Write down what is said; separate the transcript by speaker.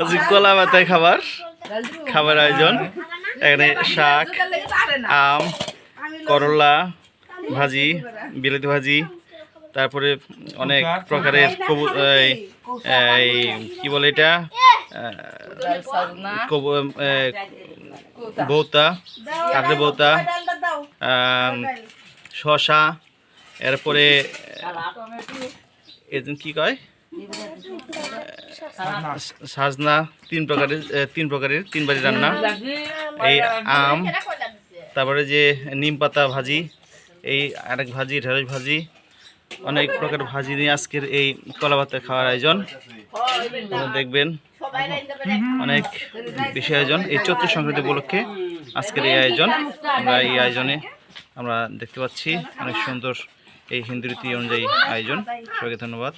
Speaker 1: আজকে কলা পাতায় খাবার খাবার আয়োজন। এখানে শাক আম করলা ভাজি বিলেতি ভাজি তারপরে অনেক প্রকারের কবু- এই এই কি বলে এটা? কবু- বৌতা কাঁকড়ে বৌতা শশা এরপরে এজন কি কয়? সাজনা, তিন প্রকারের তিন প্রকারের তিনবারই রান্না। এই আম, তারপরে যে নিম পাতা ভাজি, এই আরেক ভাজি, ঢেঁড়স ভাজি, অনেক প্রকার ভাজি নিয়ে আজকের এই কলা ভাতের খাওয়ার আয়োজন। দেখবেন অনেক বেশি আয়োজন। এই চৈত্র সংক্রান্তি উপলক্ষে আজকের এই আয়োজন। আমরা এই আয়োজনে আমরা দেখতে পাচ্ছি অনেক সুন্দর এই হিন্দু রীতি অনুযায়ী আয়োজন। সবাইকে ধন্যবাদ।